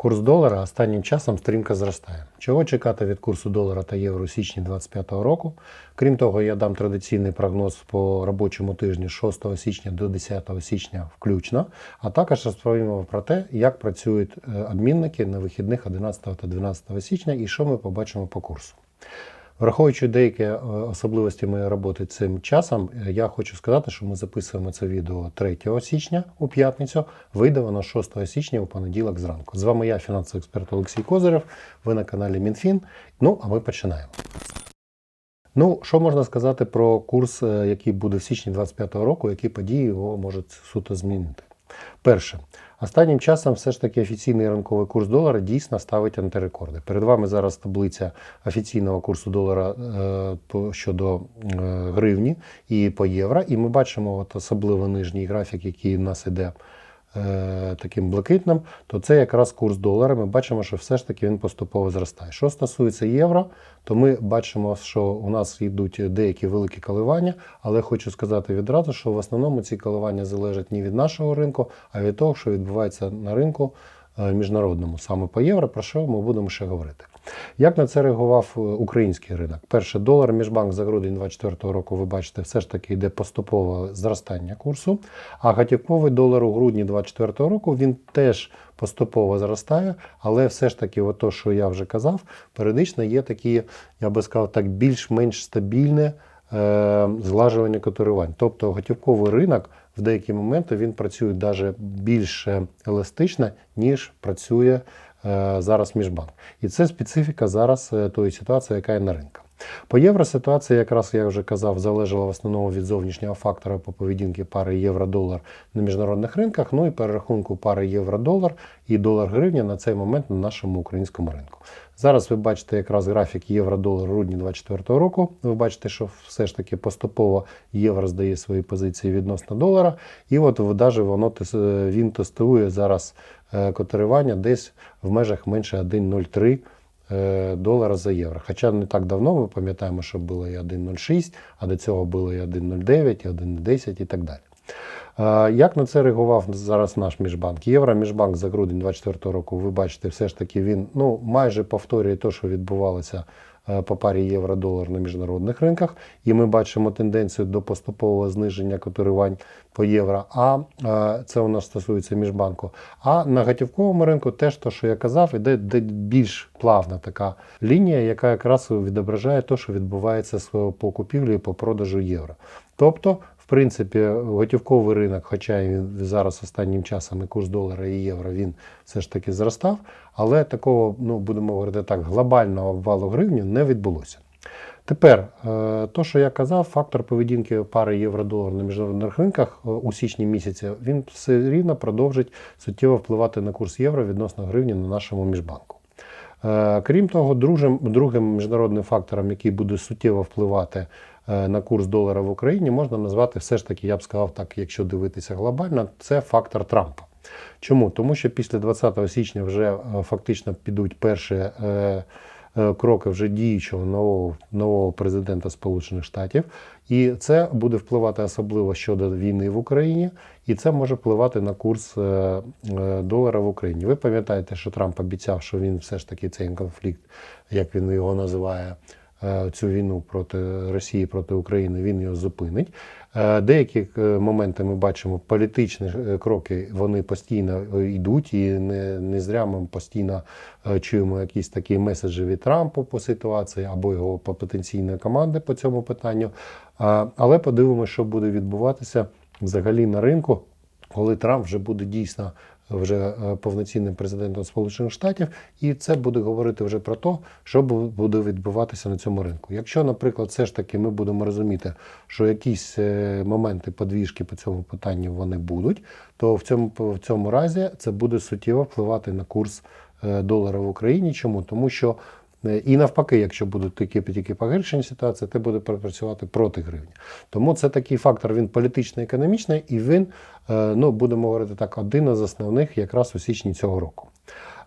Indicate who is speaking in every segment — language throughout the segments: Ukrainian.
Speaker 1: Курс долара останнім часом стрімко зростає. Чого чекати від курсу долара та євро у січні 2025 року? Крім того, я дам традиційний прогноз по робочому тижню з 6 січня до 10 січня включно, а також розповімо про те, як працюють е, обмінники на вихідних 11 та 12 січня і що ми побачимо по курсу. Враховуючи деякі е, особливості моєї роботи цим часом, е, я хочу сказати, що ми записуємо це відео 3 січня у п'ятницю, вийде воно 6 січня у понеділок зранку. З вами я, фінансовий експерт Олексій Козирев. Ви на каналі МінФін. Ну, а ми починаємо. Ну, що можна сказати про курс, е, який буде в січні 2025 року, які події його можуть суто змінити? Перше, останнім часом все ж таки офіційний ранковий курс долара дійсно ставить антирекорди. Перед вами зараз таблиця офіційного курсу долара е, щодо е, гривні і по євро. І ми бачимо от особливо нижній графік, який у нас іде таким блакитним, то це якраз курс долара. Ми бачимо, що все ж таки він поступово зростає. Що стосується євро, то ми бачимо, що у нас йдуть деякі великі коливання, але хочу сказати відразу, що в основному ці коливання залежать не від нашого ринку, а від того, що відбувається на ринку е, міжнародному, саме по євро, про що ми будемо ще говорити. Як на це реагував е, український ринок? Перше, долар міжбанк за грудень 2024 року, ви бачите, все ж таки йде поступове зростання курсу. А готівковий долар у грудні 2024 року він теж поступово зростає, але все ж таки, от то, що я вже казав, періодично є такі, я би сказав, так більш-менш стабільне е, злажування котирувань. Тобто готівковий ринок в деякі моменти він працює навіть більш е, еластично, ніж працює зараз міжбанк. І це специфіка зараз е, тої ситуації, яка є на ринку. По євро ситуація, якраз я вже казав, залежала в основному від зовнішнього фактора по поведінки пари євро-долар на міжнародних ринках, ну і перерахунку пари євро-долар і долар-гривня на цей момент на нашому українському ринку. Зараз ви бачите якраз графік євро-долар грудні 2024 року. Ви бачите, що все ж таки поступово євро здає свої позиції відносно долара. І от навіть воно тес- він тестує зараз е, котирування десь в межах менше 1,03 е, долара за євро. Хоча не так давно ми пам'ятаємо, що було і 1,06, а до цього було і 1,09, і 1,10 і так далі. Е, Як на це реагував зараз наш міжбанк? Євро міжбанк за грудень 2024 року, ви бачите, все ж таки він ну, майже повторює те, що відбувалося е, по парі євро-долар на міжнародних ринках. І ми бачимо тенденцію до поступового зниження котирувань по євро. А е, це у нас стосується міжбанку. А на готівковому ринку теж те, що я казав, іде більш плавна така лінія, яка якраз відображає те, що відбувається з- по купівлі і по продажу євро. Тобто, принципі, готівковий ринок, хоча і зараз останнім часом і курс долара і євро він все ж таки зростав, але такого, ну будемо говорити так, глобального обвалу гривні не відбулося. Тепер, е, то, що я казав, фактор поведінки пари євро-долар на міжнародних ринках е, у січні місяці, він все рівно продовжить суттєво впливати на курс євро відносно гривні на нашому міжбанку. Е, Крім того, другим, міжнародним фактором, який буде суттєво впливати на курс долара в Україні, можна назвати все ж таки, я б сказав так, якщо дивитися глобально, це фактор Трампа. Чому? Тому що після 20 січня вже е, фактично підуть перші е, е, кроки вже діючого нового, нового президента Сполучених Штатів, і це буде впливати особливо щодо війни в Україні, і це може впливати на курс е, е, долара в Україні. Ви пам'ятаєте, що Трамп обіцяв, що він все ж таки цей конфлікт, як він його називає, е, цю війну проти Росії проти України, він його зупинить. Е, Деякі е, моменти ми бачимо, політичні е, кроки вони постійно е, йдуть, і не, не зря ми постійно е, чуємо якісь такі меседжі від Трампа по ситуації або його по потенційної команди по цьому питанню. Але подивимося, що буде відбуватися взагалі на ринку, коли Трамп вже буде дійсно вже е, повноцінним президентом Сполучених Штатів, і це буде говорити вже про те, що буде відбуватися на цьому ринку. Якщо, наприклад, все ж таки ми будемо розуміти, що якісь е, моменти подвіжки по цьому питанню вони будуть, то в цьому в цьому разі це буде суттєво впливати на курс е, долара в Україні. Чому? Тому що І навпаки, якщо будуть такі тільки погіршені ситуації, ти буде працювати проти гривні. Тому це такий фактор, він політично-економічний, і він, е, ну будемо говорити так, один із основних якраз у січні цього року.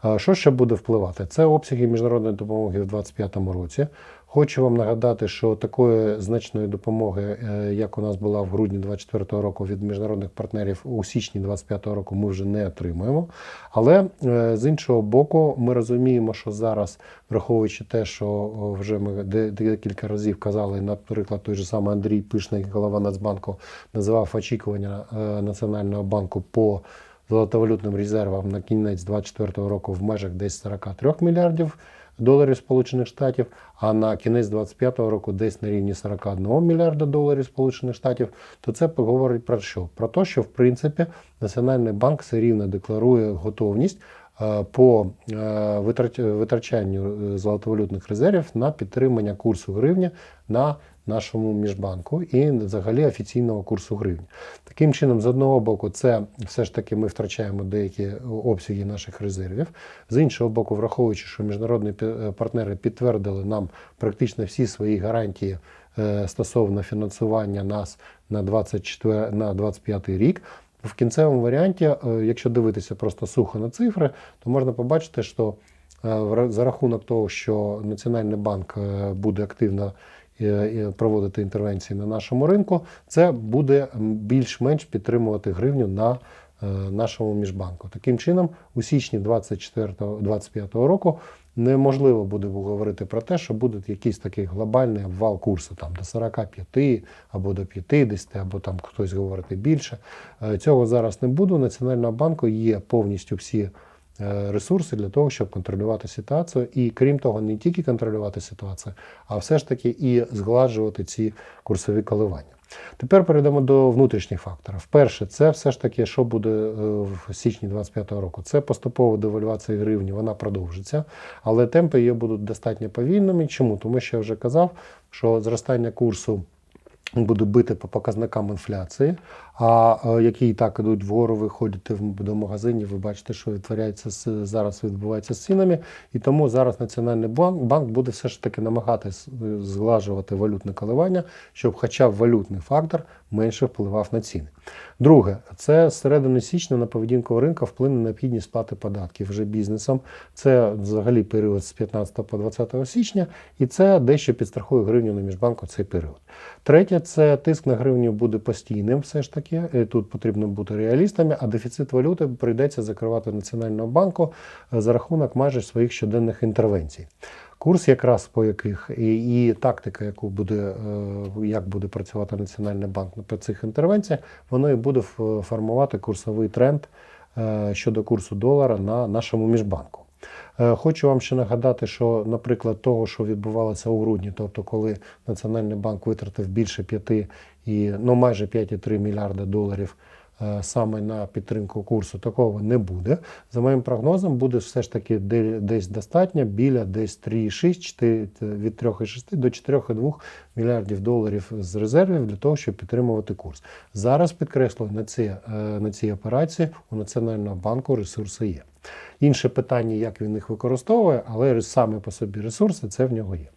Speaker 1: Е, Що ще буде впливати? Це обсяги міжнародної допомоги в 2025 році. Хочу вам нагадати, що такої значної допомоги, е, як у нас була в грудні 2024 року від міжнародних партнерів у січні 2025 року, ми вже не отримуємо. Але е, з іншого боку, ми розуміємо, що зараз, враховуючи те, що вже ми декілька разів казали, наприклад, той же самий Андрій Пишний, голова Нацбанку, називав очікування е, Національного банку по золотовалютним резервам на кінець 2024 року в межах десь 43 мільярдів доларів Сполучених Штатів, а на кінець 2025 року десь на рівні 41 мільярда доларів Сполучених Штатів, то це говорить про що? Про те, що в принципі Національний банк все рівно декларує готовність по е, витрачанню е, золотовалютних резервів на підтримання курсу гривні на нашому міжбанку і взагалі офіційного курсу гривні. Таким чином, з одного боку, це все ж таки ми втрачаємо деякі обсяги наших резервів. З іншого боку, враховуючи, що міжнародні е, партнери підтвердили нам практично всі свої гарантії е, стосовно фінансування нас на 24, на 25 рік. В кінцевому варіанті, е, якщо дивитися просто сухо на цифри, то можна побачити, що е, за рахунок того, що Національний банк е, буде активно проводити інтервенції на нашому ринку, це буде більш-менш підтримувати гривню на нашому міжбанку. Таким чином, у січні 2024-2025 року неможливо буде говорити про те, що буде якийсь такий глобальний обвал курсу там до 45 або до 50, або там хтось говорити більше. Е, Цього зараз не буде. У Національного банку є повністю всі е, ресурси для того, щоб контролювати ситуацію. І крім того, не тільки контролювати ситуацію, а все ж таки і згладжувати ці курсові коливання. Тепер перейдемо до внутрішніх факторів. Перше, це все ж таки, що буде е, в січні 2025 року. Це поступова девальвація гривні, вона продовжиться, але темпи її будуть достатньо повільними. Чому? Тому що я вже казав, що зростання курсу буде бити по показникам інфляції, а е, які і так ідуть вгору, ви ходите до магазинів, ви бачите, що відтворяється зараз відбувається з цінами. І тому зараз Національний банк, банк буде все ж таки намагатись е, зглажувати валютне коливання, щоб хоча б валютний фактор менше впливав на ціни. Друге, це середини січня на поведінку ринку вплине необхідність сплати податків вже бізнесом. Це взагалі період з 15 по 20 січня, і це дещо підстрахує гривню на міжбанку цей період. Третє, це тиск на гривню буде постійним, все ж таки. Е, Тут потрібно бути реалістами, а дефіцит валюти прийдеться закривати Національного банку е, за рахунок майже своїх щоденних інтервенцій. Курс, якраз по яких і, і тактика, яку буде, е, як буде працювати Національний банк по цих інтервенціях, воно і буде формувати курсовий тренд щодо курсу долара на нашому міжбанку. Е, Хочу вам ще нагадати, що, наприклад, того, що відбувалося у грудні, тобто, коли Національний банк витратив більше 5 і ну майже 5,3 мільярда доларів е, саме на підтримку курсу, такого не буде. За моїм прогнозом, буде все ж таки десь достатньо біля десь 3,6 4 від 3,6 до 4,2 мільярдів доларів з резервів для того, щоб підтримувати курс. Зараз підкреслюю на ці, е, на цій операції у Національного банку ресурси є. Інше питання, як він їх використовує, але саме по собі ресурси це в нього є.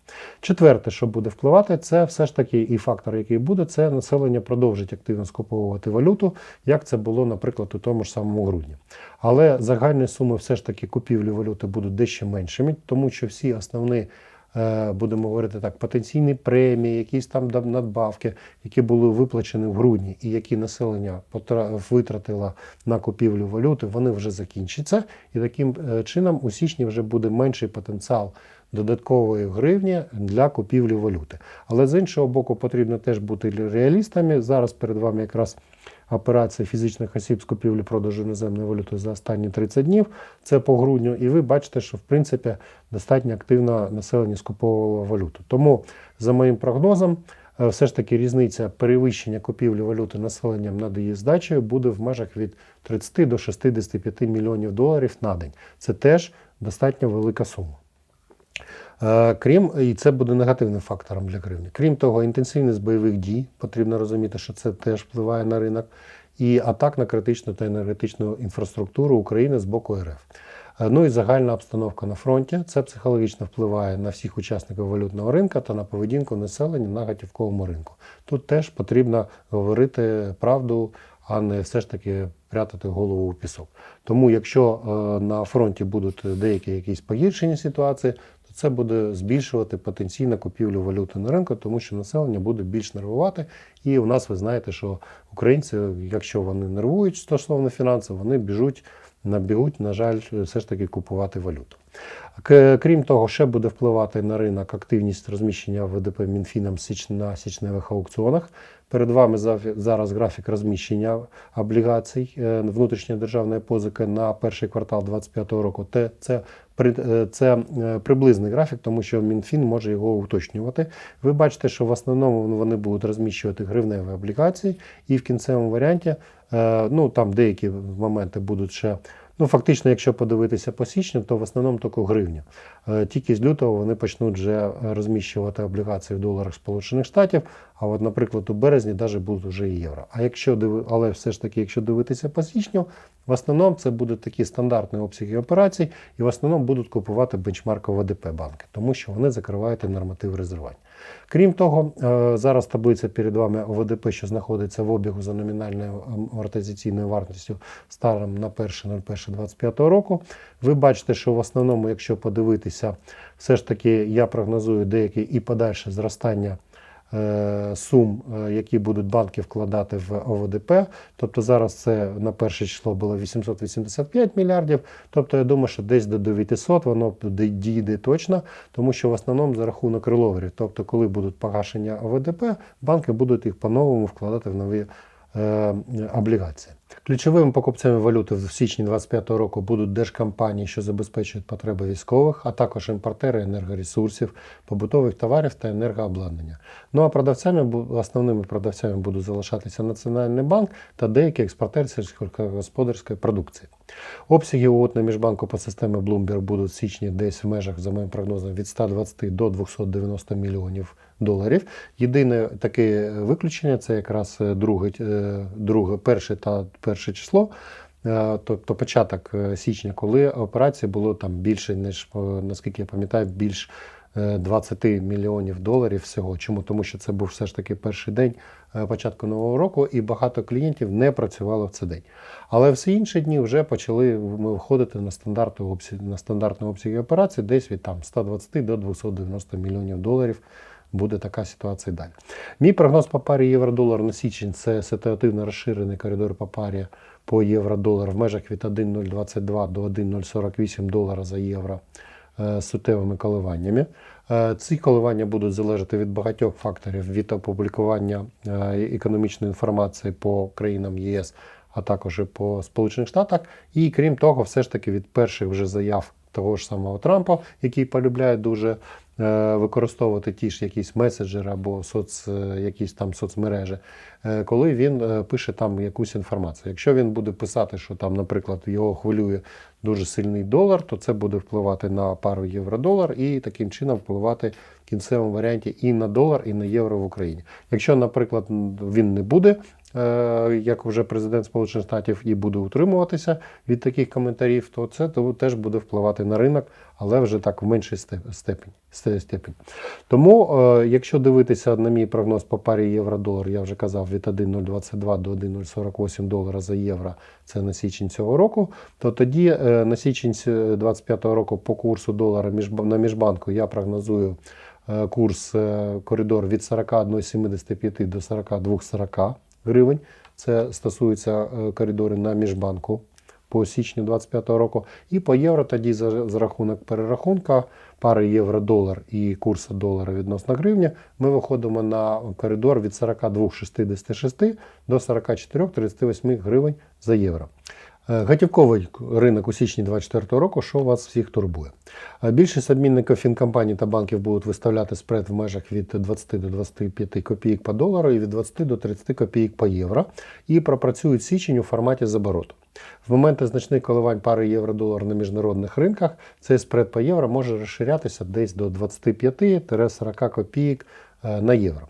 Speaker 1: Четверте, що буде впливати, це все ж таки і фактор, який буде, це населення продовжить активно скуповувати валюту, як це було, наприклад, у тому ж самому грудні. Але загальні суми все ж таки купівлі валюти будуть дещо меншими, тому що всі основні будемо говорити так, потенційні премії, якісь там надбавки, які були виплачені в грудні і які населення витратило на купівлю валюти, вони вже закінчаться. І таким е, чином у січні вже буде менший потенціал додаткової гривні для купівлі валюти. Але з іншого боку, потрібно теж бути реалістами. Зараз перед вами якраз операція фізичних осіб з купівлі-продажу іноземної валюти за останні 30 днів. Це по грудню, і ви бачите, що в принципі достатньо активно населення скуповувало валюту. Тому, за моїм прогнозом, е, все ж таки різниця перевищення купівлі валюти населенням над її здачею буде в межах від 30 до 65 мільйонів доларів на день. Це теж достатньо велика сума. Е, Крім, і це буде негативним фактором для гривні. Крім того, інтенсивність бойових дій, потрібно розуміти, що це теж впливає на ринок, і атак на критичну та енергетичну інфраструктуру України з боку РФ. Е, Ну і загальна обстановка на фронті. Це психологічно впливає на всіх учасників валютного ринку та на поведінку населення на готівковому ринку. Тут теж потрібно говорити правду, а не все ж таки прятати голову у пісок. Тому, якщо е, на фронті будуть деякі якісь погіршення ситуації, це буде збільшувати потенційну купівлю валюти на ринку, тому що населення буде більш нервувати. І у нас ви знаєте, що українці, якщо вони нервують стосовно фінансів, вони біжуть набігуть, на жаль, все ж таки купувати валюту. Крім того, ще буде впливати на ринок активність розміщення ВДП Мінфіном на січневих аукціонах. Перед вами зараз графік розміщення облігацій е, внутрішньої державної позики на перший квартал 2025 року. Це, це е, приблизний графік, тому що Мінфін може його уточнювати. Ви бачите, що в основному вони будуть розміщувати гривневі облігації, і в кінцевому варіанті Е, Ну, там деякі моменти будуть ще. Ну, фактично, якщо подивитися по січню, то в основному тільки гривня. Е, Тільки з лютого вони почнуть вже розміщувати облігації в доларах Сполучених Штатів. А от, наприклад, у березні навіть будуть вже євро. А якщо диви... але все ж таки, якщо дивитися по січню, в основному це будуть такі стандартні обсяги операцій, і в основному будуть купувати бенчмаркові ВДП банки, тому що вони закривають норматив резервування. Крім того, е, зараз таблиця перед вами ОВДП, що знаходиться в обігу за номінальною амортизаційною вартістю станом на 1.01.25 року. Ви бачите, що в основному, якщо подивитися, все ж таки я прогнозую деякі і подальше зростання сум, е, які будуть банки вкладати в ОВДП. Тобто зараз це на перше число було 885 мільярдів. Тобто я думаю, що десь до 900 воно дійде точно, тому що в основному за рахунок реловерів. Тобто, коли будуть погашення ОВДП, банки будуть їх по-новому вкладати в нові е, облігації. Ключовими покупцями валюти в січні 2025 року будуть держкомпанії, що забезпечують потреби військових, а також імпортери енергоресурсів, побутових товарів та енергообладнання. Ну а продавцями основними продавцями будуть залишатися Національний банк та деякі експортери сільськогосподарської продукції. Обсяги угод на міжбанку по системі Bloomberg будуть в січні десь в межах, за моїм прогнозом, від 120 до 290 мільйонів доларів. Єдине таке виключення це якраз е, друге, е, друге перше та перше число. Е, Тобто початок е, січня, коли операції було там більше, ніж е, наскільки я пам'ятаю, більш е, 20 мільйонів доларів всього. Чому? Тому що це був все ж таки перший день початку нового року, і багато клієнтів не працювало в цей день. Але всі інші дні вже почали ми виходити на стандартну обсяг, на стандартні обсяги операцій, десь від там 120 до 290 мільйонів доларів. Буде така ситуація і далі. Мій прогноз по парі євро-долар на січень це ситуативно розширений коридор по парі по євро-долар в межах від 1,022 до 1,048 долара за євро е, з суттєвими коливаннями. Е, Ці коливання будуть залежати від багатьох факторів: від опублікування е, економічної інформації по країнам ЄС, а також і по Сполучених Штатах. І крім того, все ж таки від перших вже заяв того ж самого Трампа, який полюбляє дуже використовувати ті ж якісь меседжери або соц, е, якісь там соцмережі, е, коли він е, пише там якусь інформацію. Якщо він буде писати, що там, наприклад, його хвилює дуже сильний долар, то це буде впливати на пару євро-долар і таким чином впливати в кінцевому варіанті і на долар, і на євро в Україні. Якщо, наприклад, він не буде. Е, Як вже президент Сполучених Штатів і буде утримуватися від таких коментарів, то це теж буде впливати на ринок, але вже так в меншій степ- степені. Тому, е, якщо дивитися на мій прогноз по парі євро-долар, я вже казав від 1,022 до 1,048 долара за євро, це на січень цього року, то тоді е, на січень 2025 року по курсу долара на міжбанку я прогнозую курс коридор від 41,75 до 42,40 гривень. Це стосується е, коридорів на міжбанку по січню 2025 року. І по євро тоді за, за рахунок перерахунка пари євро-долар і курсу долара відносно гривня, ми виходимо на коридор від 42,66 до 44,38 гривень за євро. Е, Готівковий ринок у січні 2024 року, що вас всіх турбує. Е, Більшість адмінників фінкомпаній та банків будуть виставляти спред в межах від 20 до 25 копійок по долару і від 20 до 30 копійок по євро і пропрацюють січень у форматі з обороту. В моменти значних коливань пари євро-долар на міжнародних ринках цей спред по євро може розширятися десь до 25-40 копійок е, на євро.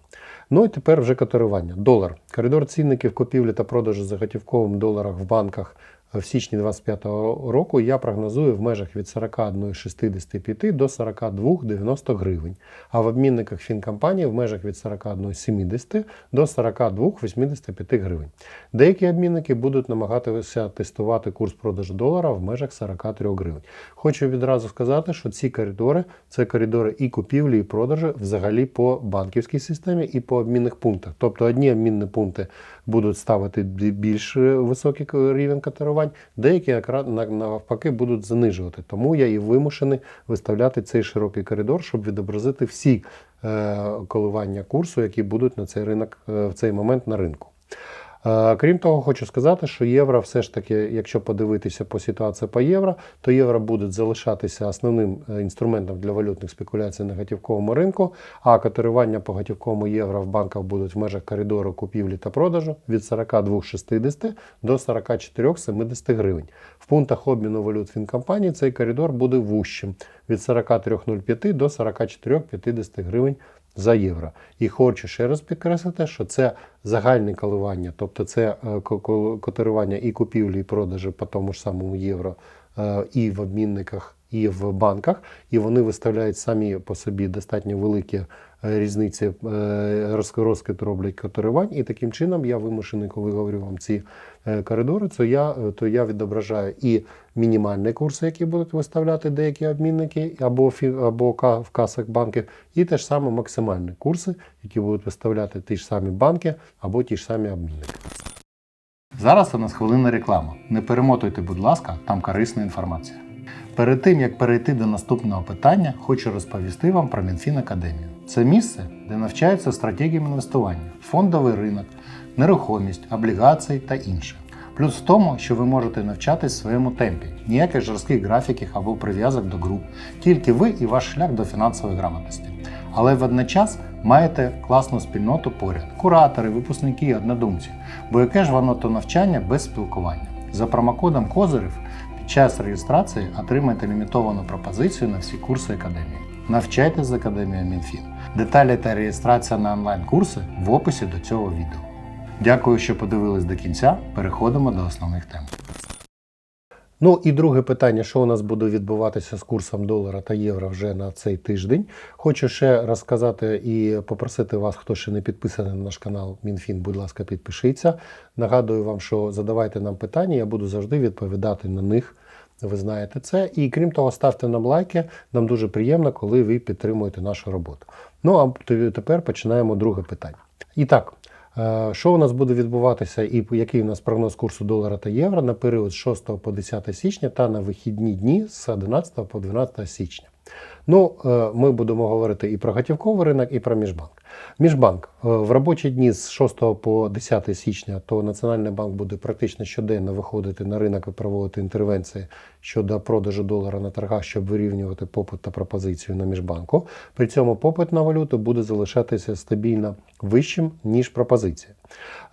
Speaker 1: Ну і тепер вже котирування. Долар. Коридор цінників купівлі та продажу за готівковим доларах в банках в січні 2025 року я прогнозую в межах від 41,65 до 42,90 гривень, а в обмінниках фінкомпанії в межах від 41,70 до 42,85 гривень. Деякі обмінники будуть намагатися тестувати курс продажу долара в межах 43 гривень. Хочу відразу сказати, що ці коридори це коридори і купівлі, і продажу взагалі по банківській системі і по обмінних пунктах. Тобто одні обмінні пункти будуть ставити більш е, високий рівень катерувань, деякі навпаки будуть занижувати. Тому я і вимушений виставляти цей широкий коридор, щоб відобразити всі е, коливання курсу, які будуть на цей ринок е, в цей момент на ринку. Е, Крім того, хочу сказати, що євро все ж таки, якщо подивитися по ситуації по євро, то євро буде залишатися основним е, інструментом для валютних спекуляцій на готівковому ринку, а котирування по готівковому євро в банках будуть в межах коридору купівлі та продажу від 42,60 до 44,70 гривень. В пунктах обміну валют фінкомпанії цей коридор буде вущим від 43,05 до 44,50 гривень за євро. І хочу ще раз підкреслити, що це загальне коливання, тобто це е, ко- ко- котирування і купівлі, і продажі по тому ж самому євро е, і в обмінниках, і в банках, і вони виставляють самі по собі достатньо великі різниці, е, розкид роблять котирувань, і таким чином я вимушений, коли говорю вам ці е, коридори, то я, е, то я відображаю і мінімальні курси, які будуть виставляти деякі обмінники або, або в касах банків, і те ж саме максимальні курси, які будуть виставляти ті ж самі банки або ті ж самі обмінники. Зараз у нас хвилина реклама. Не перемотуйте, будь ласка, там корисна інформація. Перед тим як перейти до наступного питання, хочу розповісти вам про Мінфін Академію. Це місце, де навчаються стратегіям інвестування, фондовий ринок, нерухомість, облігації та інше. Плюс в тому, що ви можете навчатись в своєму темпі, ніяких жорстких графіків або прив'язок до груп, тільки ви і ваш шлях до фінансової грамотності. Але водночас маєте класну спільноту поряд, куратори, випускники, однодумці. Бо яке ж воно то навчання без спілкування? За промокодом Козирів час реєстрації отримайте лімітовану пропозицію на всі курси академії. Навчайтесь з академією Мінфін. Деталі та реєстрація на онлайн-курси в описі до цього відео. Дякую, що подивились до кінця. Переходимо до основних тем. Ну і друге питання, що у нас буде відбуватися з курсом долара та євро вже на цей тиждень. Хочу ще розказати і попросити вас, хто ще не підписаний на наш канал Мінфін, будь ласка, підпишіться. Нагадую вам, що задавайте нам питання, я буду завжди відповідати на них. Ви знаєте це. І крім того, ставте нам лайки. Нам дуже приємно, коли ви підтримуєте нашу роботу. Ну а тепер починаємо друге питання. І так, Що у нас буде відбуватися і який у нас прогноз курсу долара та євро на період з 6 по 10 січня та на вихідні дні з 11 по 12 січня? Ну, е, ми будемо говорити і про готівковий ринок, і про міжбанк. Міжбанк Е, в робочі дні з 6 по 10 січня, то Національний банк буде практично щоденно виходити на ринок і проводити інтервенції щодо продажу долара на торгах, щоб вирівнювати попит та пропозицію на міжбанку. При цьому попит на валюту буде залишатися стабільно вищим, ніж пропозиція.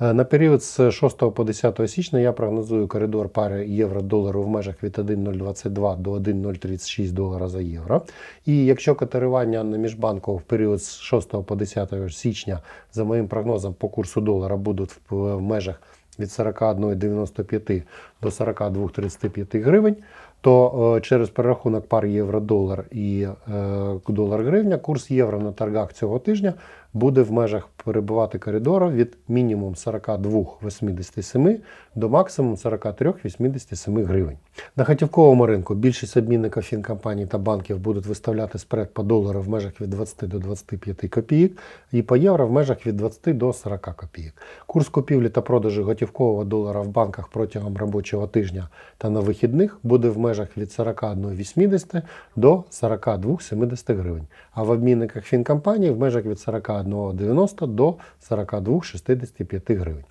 Speaker 1: Е, На період з 6 по 10 січня я прогнозую коридор пари євро-долару в межах від 1,022 до 1,036 долара за євро. І якщо котирування на міжбанку в період з 6 по 10 січня, за моїм прогнозом, по курсу долара будуть в в межах від 41,95 до 42,35 гривень, то е, через перерахунок пар євро-долар і е, долар-гривня курс євро на торгах цього тижня буде в межах перебувати коридору від мінімум 42,87 до максимум 43,87 гривень. На готівковому ринку більшість обмінників фінкомпаній та банків будуть виставляти спред по долару в межах від 20 до 25 копійок і по євро в межах від 20 до 40 копійок. Курс купівлі та продажу готівкового долара в банках протягом робочого тижня та на вихідних буде в межах від 41,80 до 42,70 гривень, а в обмінниках фінкомпаній в межах від 41,90 до 42,65 гривень.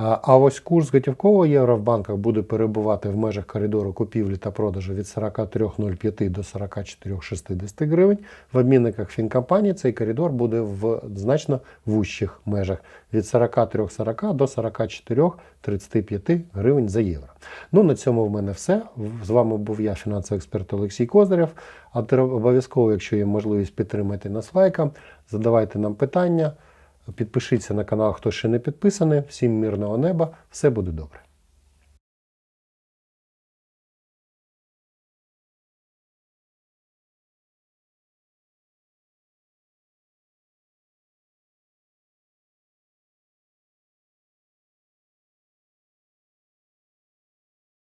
Speaker 1: А ось курс готівкового євро в банках буде перебувати в межах коридору купівлі та продажу від 43,05 до 44,60 гривень. В обмінниках фінкомпанії цей коридор буде в значно вущих межах від 43,40 до 44,35 гривень за євро. Ну на цьому в мене все. З вами був я, фінансовий експерт Олексій Козирєв. А обов'язково, якщо є можливість, підтримайте нас лайком, задавайте нам питання. Підпишіться на канал, хто ще не підписаний. Всім мирного неба, все буде добре.